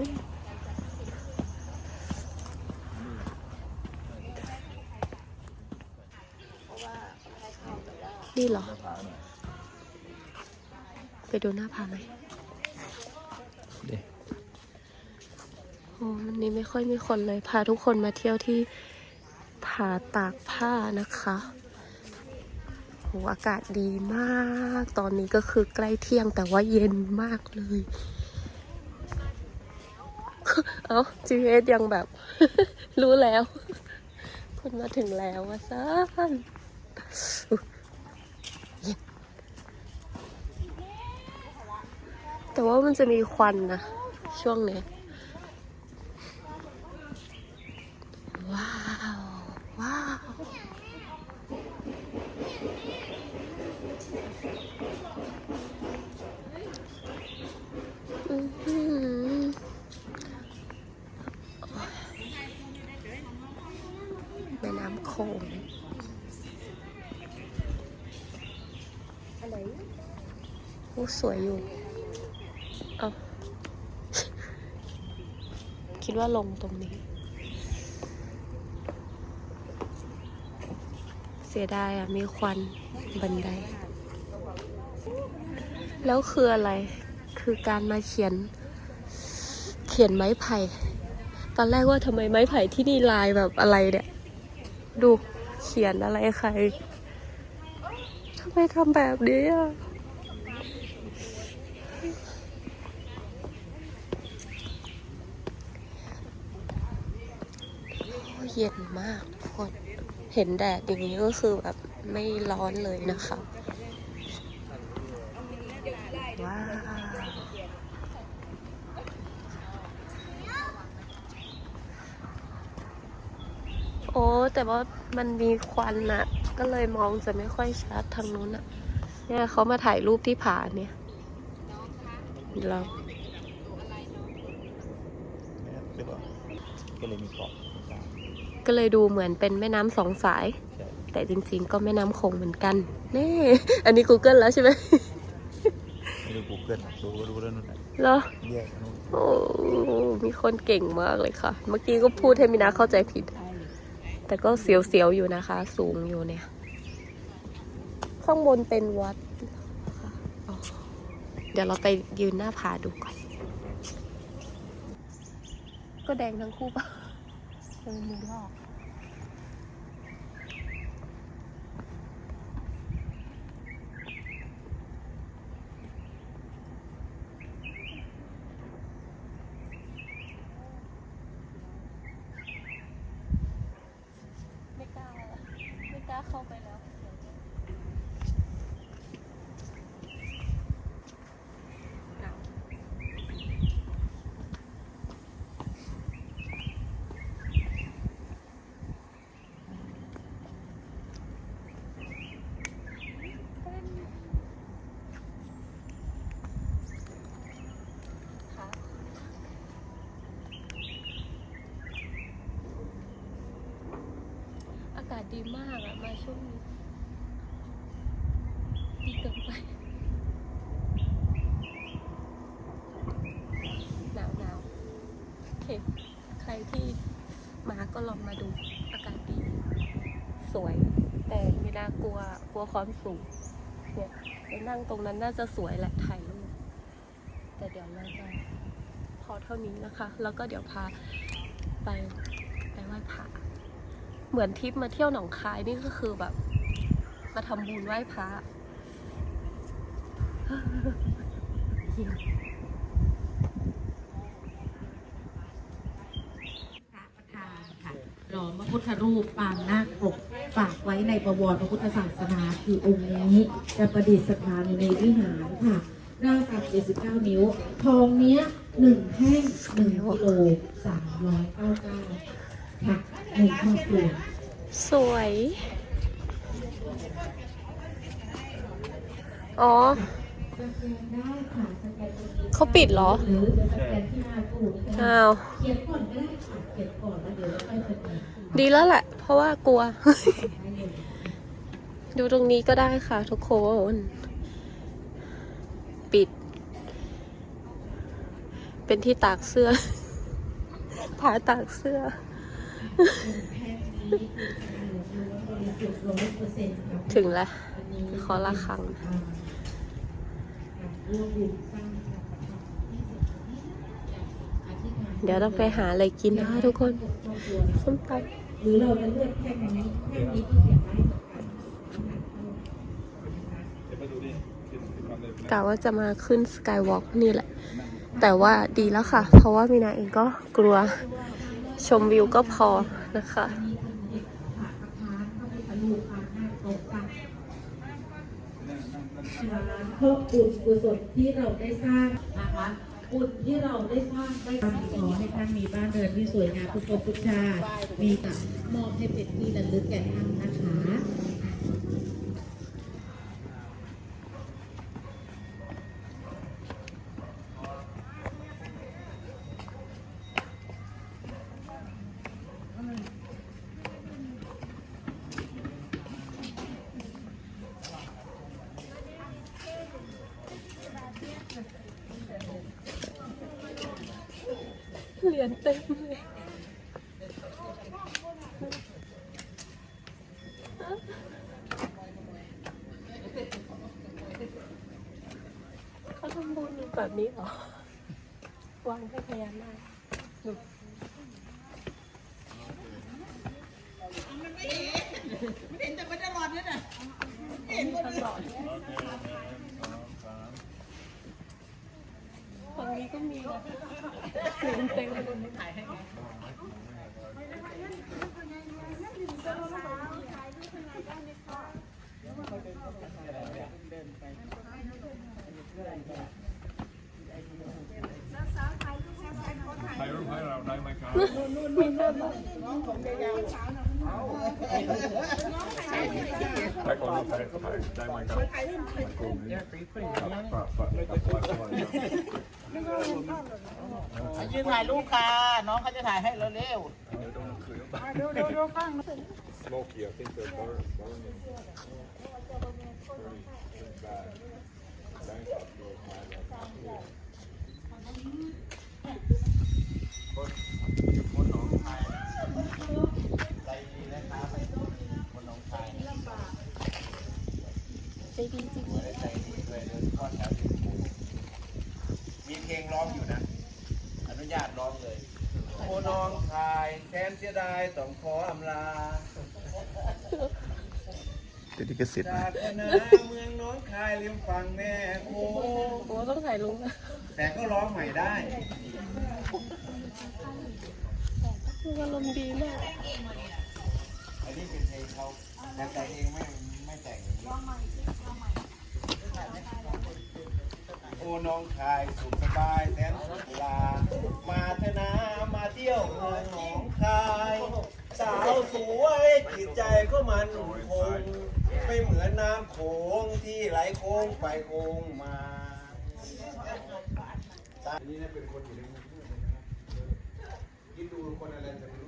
องศาแต่มันเย็นนี่เหรอ ไปดูหน้าผาไหมเดี๋ยวโอ้วันนี้ไม่ค่อยมีคนเลย พาทุกคนมาเที่ยวที่ผาตากผ้านะคะโหอากาศดีมาก ตอนนี้ก็คือใกล้เที่ยงแต่ว่าเย็นมากเลย เอา GPS ยังแบบ รู้แล้ว คุณมาถึงแล้วว่าซ่านแต่ว่ามันจะมีควันนะ ช่วงนี้ ว้าว ว้าว อื้อหือแม่น้ำ โขงอะไรโอ้สวยอยู่ เอาคิดว่าลงตรงนี้ เสียดายอะ มีควันบันได แล้วคืออะไร คือการมาเขียน เขียนไม้ไผ่ ตอนแรกว่าทำไมไม้ไผ่ที่นี่ลายแบบอะไรเนี่ย ดูเขียนอะไรใครทำไมทำแบบนี้อะเย็นมากทุกคน เห็นแดดอย่างนี้ก็คือแบบไม่ร้อนเลยนะคะ ว้าว โอ้ แต่ว่ามันมีควันอะก็เลยมองจะไม่ค่อยชัดทางนู้นอะเนี่ยเขามาถ่ายรูปที่ผาเนี่ยเราหรือเปล่าก็เลยมีเกาะตรงกลางก็เลยดูเหมือนเป็นแม่น้ำสองสายใช่แต่จริงๆ ก็แม่น้ำโขงเหมือนกันนี่อันนี้ Google แล้วใช่ไหมไม่รู้กูเกิลรู้ก็รู้แล้วนู่นน่ะเหรอแยกนู่นโอ้มีคนเก่งมากเลยค่ะ เมื่อกี้ก็พูดให้มินาเข้าใจผิด แต่ก็เสียวๆอยู่นะคะ สูงอยู่เนี่ย ข้างบนเป็นวัด เดี๋ยวเราไปยืนหน้าผาดูก่อน ก็แดงทั้งคู่ปะเออมีลอก ไม่กล้าแล้วไม่กล้าเข้าไปแล้ว หนาวค่ะ อากาศดีมากอะมาช่วงนี้ดีเกินไปหนาวหนาวโอเค ใครที่มาก็ลองมาดูอากาศดี สวย แต่ไม่น่ากลัวกลัวความสูงเนี่ยไปนั่งตรงนั้นน่าจะสวยแหละถ่ายรูปแต่เดี๋ยวเราจะพอเท่านี้นะคะ แล้วก็เดี๋ยวพาไปไปไหว้พระ เหมือนทริปมาเที่ยวหนองคายนี่ก็คือแบบ มาทำบุญไหว้พระพระประธานค่ะหล่อพระพุทธรูปปางนาคปกฝากไว้ในประวรพระพุทธศาสนาคือองค์นี้จะประดิษฐานอยู่ในวิหารค่ะหน้าตัก79 นิ้ว ทองเนี้ยหนึ่งแท่งหนึ่งกิโลสามร้อยเก้าเก้าค่ะ หนึ่งครอบครัวสวย อ๋อสแกนได้ค่ะสแกนตรงนี้เขาปิดเหรอหรือจะสแกนที่หน้าตู้นี่ก็ได้อ้าวเขียนก่อนก็ได้ค่ะเขียนก่อนแล้วเดี๋ยวเราค่อยสแกนดีแล้วแหละ เพราะว่ากลัวได้เลยดูตรงนี้ก็ได้ค่ะทุกคน ปิดไปเป็นที่ตากเสื้อผาตากเสื้อ ถึงแล้วขอละครั้งเดี๋ยวเราไปหาอะไรกินนะคะทุกคนส้มตำหรือเราจะเลือกแค่นี้แค่นี้ก็เขียนได้เสียกะว่าจะมาขึ้นสกายวอล์กนี่แหละ แต่ว่าดีแล้วค่ะ เพราะว่ามีนาเองก็กลัว ชมวิวก็พอนะคะเด็กผ่าประธานเข้าไปทะลุผ่านหน้าตกกันเพื่อบุญกุศลที่เราได้สร้างนะคะบุญที่เราได้สร้างได้ทำขอให้ท่านมีบ้านเรือนที่สวยงามทุกภพทุกชาติมีแต่มอบให้เป็นที่ระลึกแก่ท่านนะคะ เหรียญเต็มเลยเขาทำบุญแบบนี้เหรอ วางให้พญานาคดูเห็นแต่ไม่ได้รอดเนี่ยนะตลอดฝั่ง นี้ก็มีเต็มเต็มคนนี้ถ่ายให้ไงรูปให้เราได้ไหมครับ ถ่ายก่อนรูปถ่ายถ่ายได้ไหมครับถ่ายรูปถ่ายกลุ่มนี้ครับฝากฝากฝากฝากฝากยืนถ่ายรูปค่ะ น้องเขาจะถ่ายให้เร็ว Smoke here, I think the bar, bar Dạ. ใจดีจริงมีเพลงร้องอยู่นะ อนุญาตร้องเลย โอ้น้องชายแค้นเสียดายต้องขออำลาติดลิขสิทธิ์จากคณะเมืองน้องคายริมฝั่งแม่โอ้โอ้ต้องถ่ายลงนะแต่ก็ร้องใหม่ได้คืออารมณ์ดีมาก อันนี้เป็นเพลงเขาแต่แต่งเองไม่ไม่แต่งอย่างนี้โอ้ น้องชายสุขสบายแสนสุขลา มาเถอะนะมาเที่ยวเมืองหนองคาย สาวสวยจิตใจก็มันคง ไม่เหมือนน้ำโขงที่ไหลโค้งไปโค้งมาอันนี้เป็นคนอยู่ในกรุงเทพเลยนะครับคิดดูคนอะไรจะ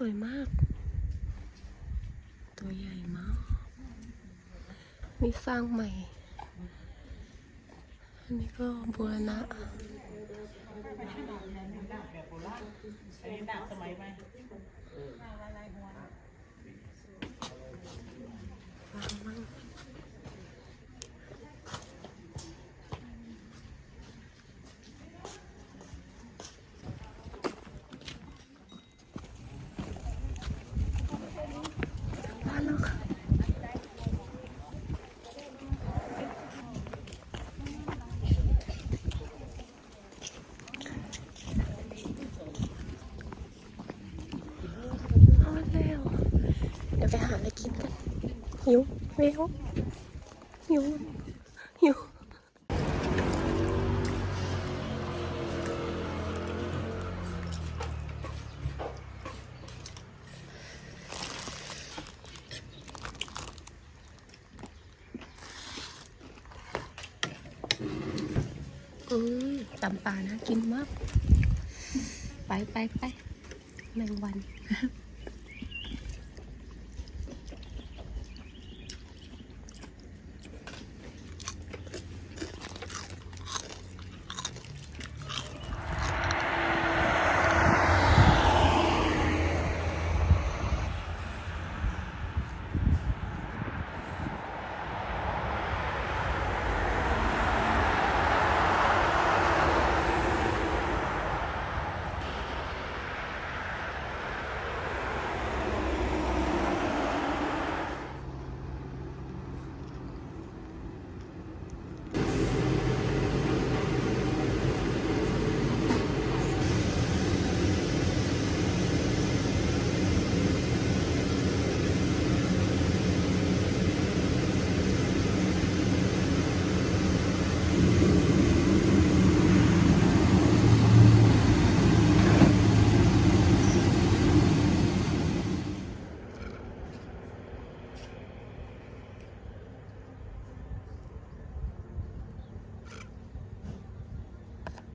สวยมาก ตัวใหญ่มาก นี่สร้างใหม่ อันนี้ก็บูรณะสมัยใหม วางมั่ง หิวหิวหิวหิวอืมตำป่านะกินมาก ไปไปไปแมงวัน